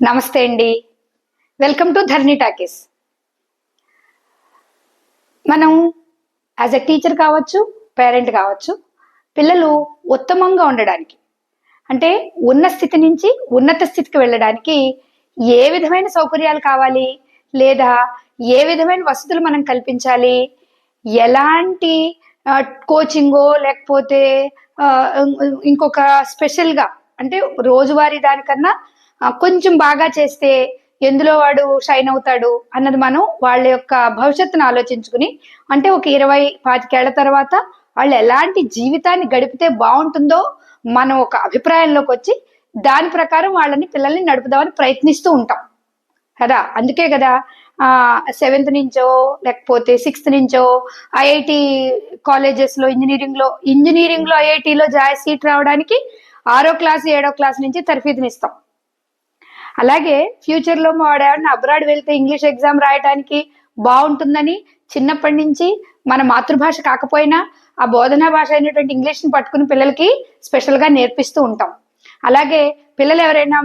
నమస్తే అండి. Welcome to ధర్ని talkies మనం యాజ్ ఎ టీచర్ కావచ్చు పేరెంట్ కావచ్చు పిల్లలు ఉత్తమంగా ఉండడానికి అంటే ఉన్న స్థితి నుంచి ఉన్నత స్థితికి వెళ్ళడానికి ఏ విధమైన సౌకర్యాలు కావాలి? లేదా ఏ విధమైన వసతులు మనం కల్పించాలి? ఎలాంటి కోచింగో లేకపోతే ఇంకొక స్పెషల్గా అంటే రోజువారీ దానికన్నా కొంచెం బాగా చేస్తే ఎందులో వాడు షైన్ అవుతాడు అన్నది మనం వాళ్ళ యొక్క భవిష్యత్తును ఆలోచించుకుని అంటే ఒక ఇరవై పాతికేళ్ళ తర్వాత వాళ్ళు ఎలాంటి జీవితాన్ని గడిపితే బాగుంటుందో మనం ఒక అభిప్రాయంలోకి వచ్చి దాని ప్రకారం వాళ్ళని పిల్లల్ని నడుపుదామని ప్రయత్నిస్తూ ఉంటాం. కదా? అందుకే కదా సెవెంత్ నుంచో లేకపోతే సిక్స్త్ నుంచో ఐఐటి కాలేజెస్లో ఇంజనీరింగ్లో ఇంజనీరింగ్లో ఐఐటిలో జాయ్ సీట్ రావడానికి ఆరో క్లాస్ ఏడో క్లాస్ నుంచి తరఫీదునిస్తాం. అలాగే ఫ్యూచర్లో మా వాడు ఎవరైనా అబ్రాడ్ వెళ్తే ఇంగ్లీష్ ఎగ్జామ్ రాయడానికి బాగుంటుందని చిన్నప్పటి నుంచి మన మాతృభాష కాకపోయినా ఆ బోధనా భాష అయినటువంటి ఇంగ్లీష్ని పట్టుకుని పిల్లలకి స్పెషల్గా నేర్పిస్తూ ఉంటాం. అలాగే పిల్లలు ఎవరైనా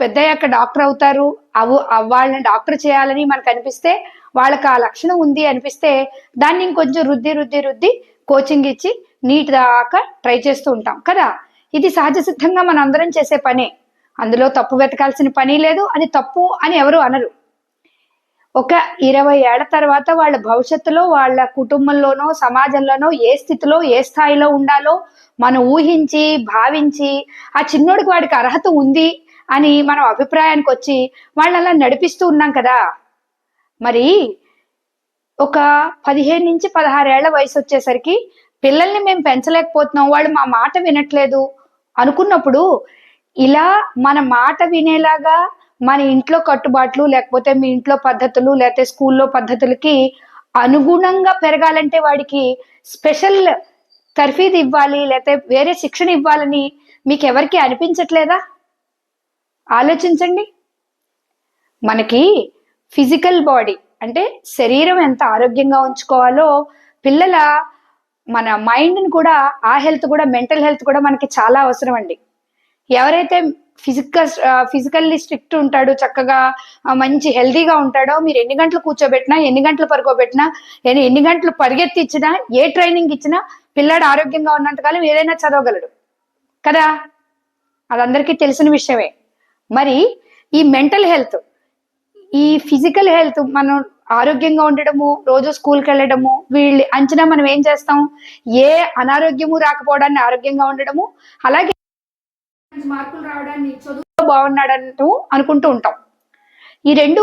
పెద్దయ్యాక డాక్టర్ అవుతారు అవు అవ్ వాళ్ళని డాక్టర్ చేయాలని మనకు అనిపిస్తే వాళ్ళకి ఆ లక్షణం ఉంది అనిపిస్తే దాన్ని ఇంకొంచెం రుద్ది రుద్ది రుద్ది కోచింగ్ ఇచ్చి నీట్ దాకా ట్రై చేస్తూ ఉంటాం. కదా? ఇది సహజ సిద్ధంగా మనం అందరం చేసే పనే. అందులో తప్పు వెతకాల్సిన పని లేదు అది తప్పు అని ఎవరు అనరు. ఒక ఇరవై ఏళ్ళ తర్వాత వాళ్ళ భవిష్యత్తులో వాళ్ళ కుటుంబంలోనో సమాజంలోనో ఏ స్థితిలో ఏ స్థాయిలో ఉండాలో మనం ఊహించి భావించి ఆ చిన్నోడికి వాడికి అర్హత ఉంది అని మనం అభిప్రాయానికి వచ్చి వాళ్ళని అలా నడిపిస్తూ ఉన్నాం కదా. మరి ఒక పదిహేను నుంచి పదహారేళ్ళ వయసు వచ్చేసరికి పిల్లల్ని మేము పెంచలేకపోతున్నాం వాళ్ళు మా మాట వినట్లేదు అనుకున్నప్పుడు ఇలా మన మాట వినేలాగా మన ఇంట్లో కట్టుబాట్లు లేకపోతే మీ ఇంట్లో పద్ధతులు లేకపోతే స్కూల్లో పద్ధతులకి అనుగుణంగా పెరగాలంటే వాడికి స్పెషల్ తర్ఫీదు ఇవ్వాలి లేకపోతే వేరే శిక్షణ ఇవ్వాలని మీకు ఎవరికి అనిపించట్లేదా? ఆలోచించండి. మనకి ఫిజికల్ బాడీ అంటే శరీరం ఎంత ఆరోగ్యంగా ఉంచుకోవాలో పిల్లల మన మైండ్ని కూడా ఆ హెల్త్ కూడా మెంటల్ హెల్త్ కూడా మనకి చాలా అవసరం అండి. ఎవరైతే ఫిజికల్ ఫిజికల్లీ స్ట్రిక్ట్ ఉంటాడో చక్కగా మంచి హెల్తీగా ఉంటాడో మీరు ఎన్ని గంటలు కూర్చోబెట్టినా ఎన్ని గంటలు పరుగోబెట్టినా ఎన్ని ఎన్ని గంటలు పరిగెత్తిచ్చినా ఏ ట్రైనింగ్ ఇచ్చినా పిల్లాడు ఆరోగ్యంగా ఉన్నంతకాలం ఏదైనా చదవగలడు. కదా? అదందరికీ తెలిసిన విషయమే. మరి ఈ మెంటల్ హెల్త్ ఈ ఫిజికల్ హెల్త్ మనం ఆరోగ్యంగా ఉండడము రోజు స్కూల్కి వెళ్ళడము వీళ్ళు అంచనా మనం ఏం చేస్తాం? ఏ అనారోగ్యము రాకపోవడాన్ని ఆరోగ్యంగా ఉండడము అలాగే మార్కులు రావడాన్ని చదువులో బాగున్నాడంటూ అనుకుంటూ ఉంటాం. ఈ రెండు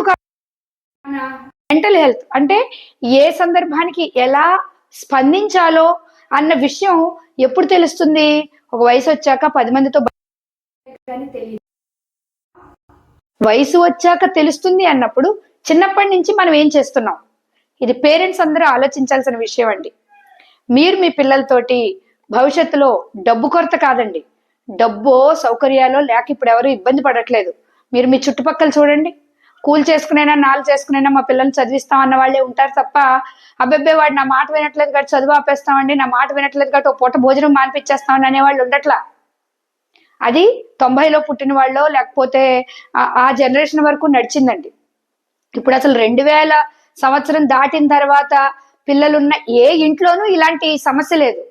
మెంటల్ హెల్త్ అంటే ఏ సందర్భానికి ఎలా స్పందించాలో అన్న విషయం ఎప్పుడు తెలుస్తుంది? ఒక వయసు వచ్చాక పది మందితో వయసు వచ్చాక తెలుస్తుంది అన్నప్పుడు చిన్నప్పటి నుంచి మనం ఏం చేస్తున్నాం? ఇది పేరెంట్స్ అందరూ ఆలోచించాల్సిన విషయం అండి. మీరు మీ పిల్లలతోటి భవిష్యత్తులో డబ్బు కొరత కాదండి. డబ్బో సౌకర్యాలో లేక ఇప్పుడు ఎవరు ఇబ్బంది పడట్లేదు. మీరు మీ చుట్టుపక్కల చూడండి. కూల్ చేసుకునైనా నాలు చేసుకునైనా మా పిల్లల్ని చదివిస్తాం అన్న వాళ్ళే ఉంటారు తప్ప అబ్బెబ్బే వాడు నా మాట వినట్లేదు కాబట్టి చదువు ఆపేస్తామండి నా మాట వినట్లేదు కాబట్టి ఒక పూట భోజనం మానిపించేస్తామని అనేవాళ్ళు ఉండట్లా? అది తొంభైలో పుట్టిన వాళ్ళు లేకపోతే ఆ- ఆ జనరేషన్ వరకు నడిచిందండి. ఇప్పుడు అసలు రెండు వేల సంవత్సరం దాటిన తర్వాత పిల్లలున్న ఏ ఇంట్లోనూ ఇలాంటి సమస్య లేదు.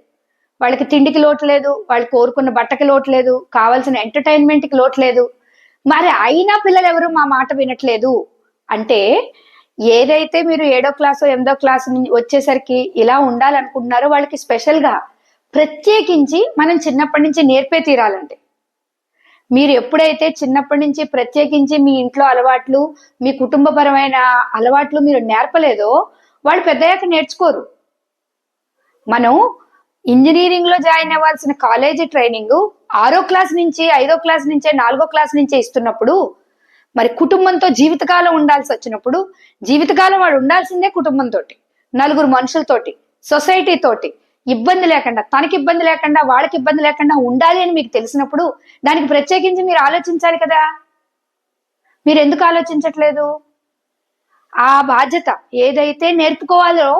వాళ్ళకి తిండికి లోటు లేదు వాళ్ళు కోరుకున్న బట్టకి లోటు లేదు కావాల్సిన ఎంటర్టైన్మెంట్కి లోటు లేదు. మరి అయినా పిల్లలు ఎవరు మా మాట వినట్లేదు అంటే ఏదైతే మీరు ఏడో క్లాసు ఎనిమిదో క్లాస్ నుంచి వచ్చేసరికి ఇలా ఉండాలనుకుంటున్నారో వాళ్ళకి స్పెషల్గా ప్రత్యేకించి మనం చిన్నప్పటి నుంచి నేర్పే తీరాలండి. మీరు ఎప్పుడైతే చిన్నప్పటి నుంచి ప్రత్యేకించి మీ ఇంట్లో అలవాట్లు మీ కుటుంబపరమైన అలవాట్లు మీరు నేర్పలేదో వాళ్ళు పెద్దయ్యాక నేర్చుకోరు. మనం ఇంజనీరింగ్లో జాయిన్ అవ్వాల్సిన కాలేజీ ట్రైనింగ్ ఆరో క్లాస్ నుంచి ఐదో క్లాస్ నుంచే నాలుగో క్లాస్ నుంచే ఇస్తున్నప్పుడు మరి కుటుంబంతో జీవితకాలం ఉండాల్సి వచ్చినప్పుడు జీవితకాలం వాడు ఉండాల్సిందే కుటుంబంతో నలుగురు మనుషులతోటి సొసైటీతోటి ఇబ్బంది లేకుండా తనకి ఇబ్బంది లేకుండా వాళ్ళకి ఇబ్బంది లేకుండా ఉండాలి అని మీకు తెలిసినప్పుడు దానికి ప్రత్యేకించి మీరు ఆలోచించాలి కదా. మీరు ఎందుకు ఆలోచించట్లేదు? ఆ బాధ్యత ఏదైతే నేర్పుకోవాలో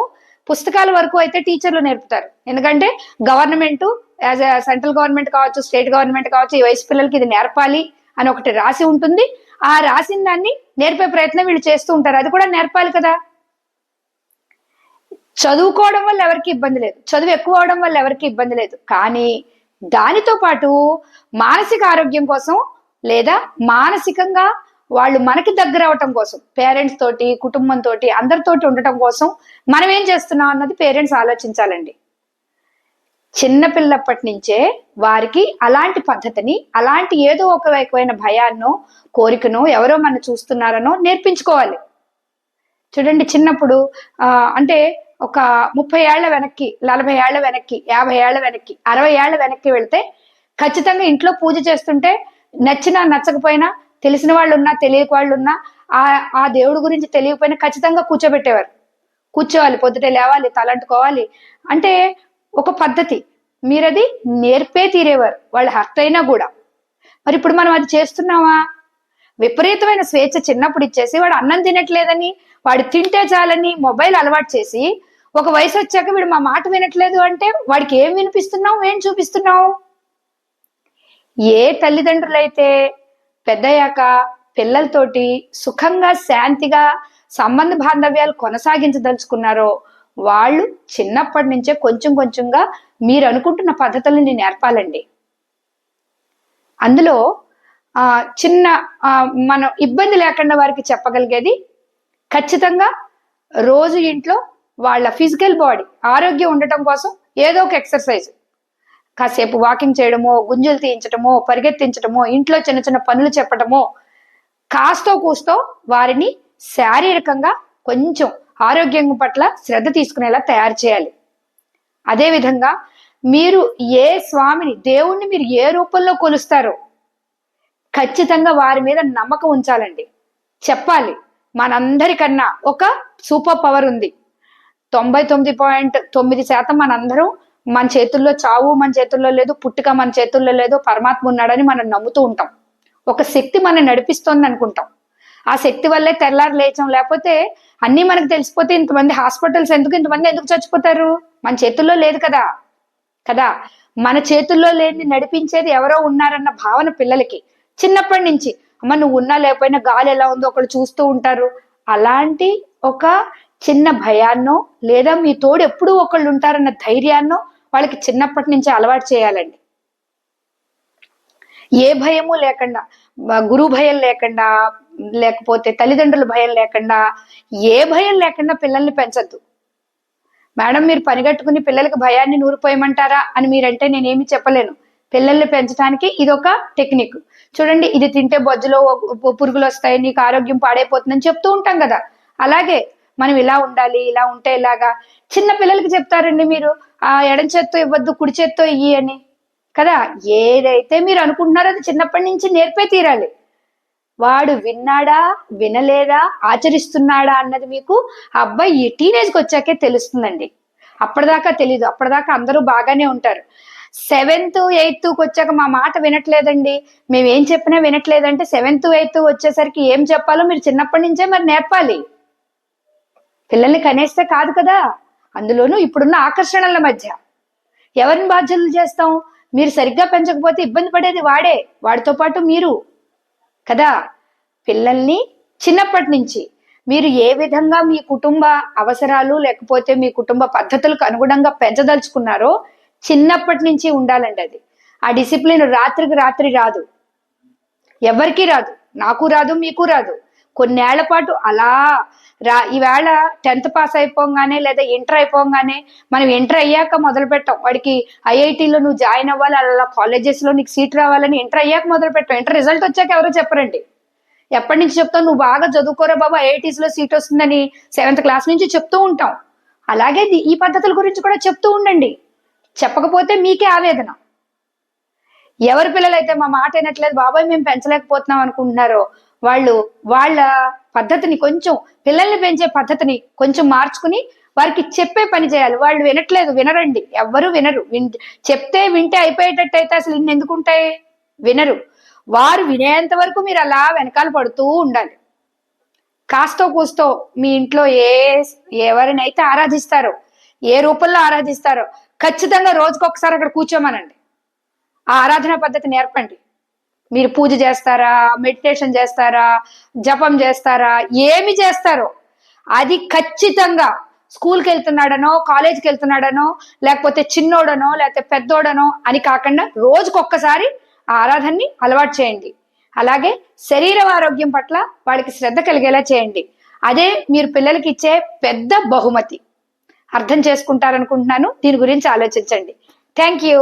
పుస్తకాల వరకు అయితే టీచర్లు నేర్పుతారు. ఎందుకంటే గవర్నమెంట్ యాజ్ సెంట్రల్ గవర్నమెంట్ కావచ్చు స్టేట్ గవర్నమెంట్ కావచ్చు ఈ వయసు పిల్లలకి ఇది నేర్పాలి అని ఒకటి రాసి ఉంటుంది. ఆ రాసిన దాన్ని నేర్పే ప్రయత్నం వీళ్ళు చేస్తూ ఉంటారు. అది కూడా నేర్పాలి కదా. చదువుకోవడం వల్ల ఎవరికి ఇబ్బంది లేదు. చదువు ఎక్కువ అవడం వల్ల ఎవరికి ఇబ్బంది లేదు. కానీ దానితో పాటు మానసిక ఆరోగ్యం కోసం లేదా మానసికంగా వాళ్ళు మనకి దగ్గర అవటం కోసం పేరెంట్స్ తోటి కుటుంబం తోటి అందరితోటి ఉండటం కోసం మనం ఏం చేస్తున్నాం అన్నది పేరెంట్స్ ఆలోచించాలండి. చిన్నపిల్లప్పటి నుంచే వారికి అలాంటి పద్ధతిని అలాంటి ఏదో ఒక రకమైన భయాన్నో కోరికనో ఎవరో మన చూస్తున్నారనో నేర్పించుకోవాలి. చూడండి చిన్నప్పుడు అంటే ఒక ముప్పై ఏళ్ళ వెనక్కి నలభై ఏళ్ళ వెనక్కి యాభై ఏళ్ళ వెనక్కి అరవై ఏళ్ళ వెనక్కి వెళ్తే ఖచ్చితంగా ఇంట్లో పూజ చేస్తుంటే నచ్చినా నచ్చకపోయినా తెలిసిన వాళ్ళు ఉన్నా తెలియక వాళ్ళు ఉన్నా ఆ ఆ దేవుడి గురించి తెలియకపోయినా ఖచ్చితంగా కూర్చోబెట్టేవారు. కూర్చోవాలి పొద్దుటే లేవాలి తలంటుకోవాలి. అంటే ఒక పద్ధతి. మీరది నేర్పే తీరేవారు వాళ్ళు హర్ట్ అయినా కూడా. మరి ఇప్పుడు మనం అది చేస్తున్నావా విపరీతమైన స్వేచ్ఛ చిన్నప్పుడు ఇచ్చేసి వాడు అన్నం తినట్లేదని వాడు తింటే చాలని మొబైల్ అలవాటు చేసి ఒక వయసు వచ్చాక వీడు మా మాట వినట్లేదు అంటే వాడికి ఏం వినిపిస్తున్నావు ఏం చూపిస్తున్నావు? ఏ తల్లిదండ్రులైతే పెద్దయ్యాక పిల్లలతోటి సుఖంగా శాంతిగా సంబంధ బాంధవ్యాలు కొనసాగించదలుచుకున్నారో వాళ్ళు చిన్నప్పటి నుంచే కొంచెం కొంచెంగా మీరు అనుకుంటున్న పద్ధతులని నేర్పాలండి. అందులో చిన్న మనం ఇబ్బంది లేకుండా వారికి చెప్పగలిగేది ఖచ్చితంగా రోజు ఇంట్లో వాళ్ళ ఫిజికల్ బాడీ ఆరోగ్యం ఉండటం కోసం ఏదో ఒక ఎక్సర్సైజ్. కాసేపు వాకింగ్ చేయడమో గుంజులు తీయించడమో పరిగెత్తించడమో ఇంట్లో చిన్న చిన్న పనులు చెప్పడమో కాస్తో కూస్తో వారిని శారీరకంగా కొంచెం ఆరోగ్యం పట్ల శ్రద్ధ తీసుకునేలా తయారు చేయాలి. అదేవిధంగా మీరు ఏ స్వామిని దేవుణ్ణి మీరు ఏ రూపంలో కొలుస్తారో ఖచ్చితంగా వారి మీద నమ్మకం ఉంచాలండి. చెప్పాలి మనందరికన్నా ఒక సూపర్ పవర్ ఉంది. తొంభై తొమ్మిది పాయింట్ తొమ్మిది శాతం మనందరం మన చేతుల్లో చావు మన చేతుల్లో లేదు పుట్టుక మన చేతుల్లో లేదు పరమాత్మ ఉన్నాడని మనం నమ్ముతూ ఉంటాం. ఒక శక్తి మనం నడిపిస్తోంది అనుకుంటాం. ఆ శక్తి వల్లే తెల్లారు లేచాం. లేకపోతే అన్ని మనకు తెలిసిపోతే ఇంతమంది హాస్పిటల్స్ ఎందుకు ఇంతమంది ఎందుకు చచ్చిపోతారు? మన చేతుల్లో లేదు కదా. కదా. మన చేతుల్లో లేని నడిపించేది ఎవరో ఉన్నారన్న భావన పిల్లలకి. చిన్నప్పటి నుంచి అమ్మ నువ్వు ఉన్నా లేకపోయినా గాలి ఎలా ఉందో ఒకళ్ళు చూస్తూ ఉంటారు. అలాంటి ఒక చిన్న భయాన్నో లేదా మీ తోడు ఎప్పుడూ ఒకళ్ళు ఉంటారన్న ధైర్యాన్నో వాళ్ళకి చిన్నప్పటి నుంచి అలవాటు చేయాలండి. ఏ భయము లేకుండా గురువు భయం లేకుండా లేకపోతే తల్లిదండ్రుల భయం లేకుండా ఏ భయం లేకుండా పిల్లల్ని పెంచద్దు. మేడం మీరు పనిగట్టుకుని పిల్లలకి భయాన్ని నూరిపోయమంటారా అని మీరంటే నేనేమి చెప్పలేను. పిల్లల్ని పెంచడానికి ఇది ఒక టెక్నిక్. చూడండి ఇది తింటే బొజ్జులో పురుగులు వస్తాయి నీకు ఆరోగ్యం పాడైపోతుందని చెప్తూ ఉంటాం కదా. అలాగే మనం ఇలా ఉండాలి ఇలా ఉంటే ఇలాగా చిన్న పిల్లలకి చెప్తారండి మీరు ఆ ఎడం చేత్తో ఇవ్వద్దు కుడి చేత్తో ఇయ్యి అని. కదా? ఏదైతే మీరు అనుకుంటున్నారో అది చిన్నప్పటి నుంచి నేర్పే తీరాలి. వాడు విన్నాడా వినలేదా ఆచరిస్తున్నాడా అన్నది మీకు ఆ అబ్బాయి ఈ టీనేజ్కి వచ్చాకే తెలుస్తుందండి. అప్పటిదాకా తెలీదు అప్పటిదాకా అందరూ బాగానే ఉంటారు. సెవెంత్ ఎయిత్ వచ్చాక మా మాట వినట్లేదండి. మేము ఏం చెప్పినా వినట్లేదంటే సెవెంత్ ఎయిత్ వచ్చేసరికి ఏం చెప్పాలో మీరు చిన్నప్పటి నుంచే మరి నేర్పాలి. పిల్లల్ని కనేస్తే కాదు కదా? అందులోనూ ఇప్పుడున్న ఆకర్షణల మధ్య. ఎవరిని బాధ్యతలు చేస్తాం? మీరు సరిగ్గా పెంచకపోతే ఇబ్బంది పడేది వాడే వాడితో పాటు మీరు. కదా? పిల్లల్ని చిన్నప్పటి నుంచి మీరు ఏ విధంగా మీ కుటుంబ అవసరాలు లేకపోతే మీ కుటుంబ పద్ధతులకు అనుగుణంగా పెంచదలుచుకున్నారో చిన్నప్పటి నుంచి ఉండాలండి అది. ఆ డిసిప్లిన్ రాత్రికి రాత్రి రాదు. ఎవరికీ రాదు. నాకు రాదు మీకు రాదు. కొన్నేళ్ళ పాటు అలా రా ఈవేళ టెన్త్ పాస్ అయిపోగానే లేదా ఇంటర్ అయిపోగానే మనం ఇంటర్ అయ్యాక మొదలు పెట్టాం. వాడికి ఐఐటీలో నువ్వు జాయిన్ అవ్వాలి అలా కాలేజెస్లో నీకు సీట్ రావాలని ఇంటర్ అయ్యాక మొదలు పెట్టాం. ఇంటర్ రిజల్ట్ వచ్చాక ఎవరో చెప్పరండి. ఎప్పటి నుంచి చెప్తావు నువ్వు బాగా చదువుకోరా బాబా ఐఐటీస్లో సీట్ వస్తుందని సెవెంత్ క్లాస్ నుంచి చెప్తూ ఉంటాం. అలాగే ఈ పద్ధతుల గురించి కూడా చెప్తూ ఉండండి. చెప్పకపోతే మీకే ఆవేదన. ఎవరి పిల్లలైతే మా మాట వినట్లేదు బాబాయ్ మేము పెంచలేకపోతున్నాం అనుకుంటున్నారో వాళ్ళు వాళ్ళ పద్ధతిని కొంచెం పిల్లల్ని పెంచే పద్ధతిని కొంచెం మార్చుకుని వారికి చెప్పే పని చేయాలి. వాళ్ళు వినట్లేదు వినరండి. ఎవ్వరూ వినరు. విన్ చెప్తే వింటే అయిపోయేటట్టు అయితే అసలు ఇన్ని ఎందుకు ఉంటాయి? వినరు. వారు వినేంత వరకు మీరు అలా వెనకాల పడుతూ ఉండాలి. కాస్తో కూస్తో మీ ఇంట్లో ఏ ఎవరినైతే ఆరాధిస్తారో ఏ రూపంలో ఆరాధిస్తారో ఖచ్చితంగా రోజుకొకసారి అక్కడ కూర్చోమనండి. ఆ ఆరాధన పద్ధతి నేర్పండి. మీరు పూజ చేస్తారా మెడిటేషన్ చేస్తారా జపం చేస్తారా ఏమి చేస్తారో అది ఖచ్చితంగా స్కూల్కి వెళ్తున్నాడనో కాలేజీకి వెళ్తున్నాడనో లేకపోతే చిన్నోడనో లేకపోతే పెద్దోడనో అని కాకుండా రోజుకొక్కసారి ఆ ఆరాధనని అలవాటు చేయండి. అలాగే శరీర ఆరోగ్యం పట్ల వాడికి శ్రద్ధ కలిగేలా చేయండి. అదే మీరు పిల్లలకి ఇచ్చే పెద్ద బహుమతి. అర్థం చేసుకుంటారనుకుంటున్నాను. దీని గురించి ఆలోచించండి. Thank you